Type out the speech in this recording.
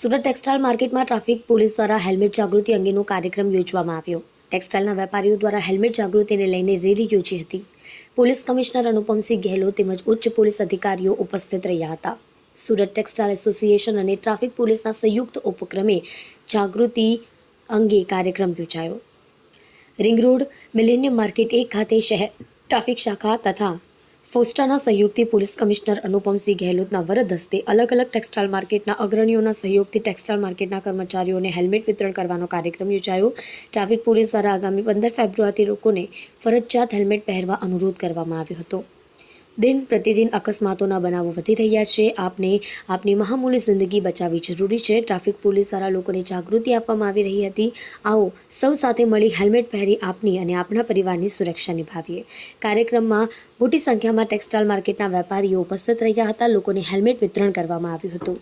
Surat textile માર્કેટમાં traffic police દ્વારા helmet જાગૃતિ અંગેનો કાર્યક્રમ યોજવામાં આવ્યો. ટેક્સટાઇલના વેપારીઓ દ્વારા હેલ્મેટ જાગૃતિને લઈને રેલી યોજી હતી. પોલીસ કમિશનર અનુપમસિંહ ગેહલોત તેમજ ઉચ્ચ પોલીસ અધિકારીઓ ઉપસ્થિત રહ્યા હતા. સુરત ટેક્સટાઇલ એસોસિએશન અને ટ્રાફિક પોલીસના સંયુક્ત ઉપક્રમે જાગૃતિ અંગે કાર્યક્રમ યોજાયો. રિંગ રોડ, મિલેનિયમ માર્કેટ એક ખાતે શહેર, ટ્રાફિક શાખા તથા ફોસ્ટાના સહયોગથી પોલીસ કમિશનર અનુપમસિંહ ગેહલોતના વરદ હસ્તે અલગ અલગ ટેક્સટાઇલ માર્કેટના અગ્રણીઓના સહયોગથી ટેક્સટાઇલ માર્કેટના કર્મચારીઓને હેલ્મેટ વિતરણ કરવાનો કાર્યક્રમ યોજાયો. ટ્રાફિક પોલીસ દ્વારા આગામી પંદર ફેબ્રુઆરીથી લોકોને ફરજિયાત હેલ્મેટ પહેરવા અનુરોધ કરવામાં આવ્યો હતો. દિન પ્રતિદિન અકસ્માતોના બનાવો વધી રહ્યા છે. આપને આપની મહામૂલી જિંદગી બચાવવી જરૂરી છે. ટ્રાફિક પોલીસ દ્વારા લોકોને જાગૃતિ આપવામાં આવી રહી હતી. આવો સૌ સાથે મળી હેલ્મેટ પહેરી આપની અને આપણા પરિવારની સુરક્ષા નિભાવીએ. કાર્યક્રમમાં મોટી સંખ્યામાં ટેક્સટાઇલ માર્કેટના વેપારીઓ ઉપસ્થિત રહ્યા હતા. લોકોને હેલ્મેટ વિતરણ કરવામાં આવ્યું હતું.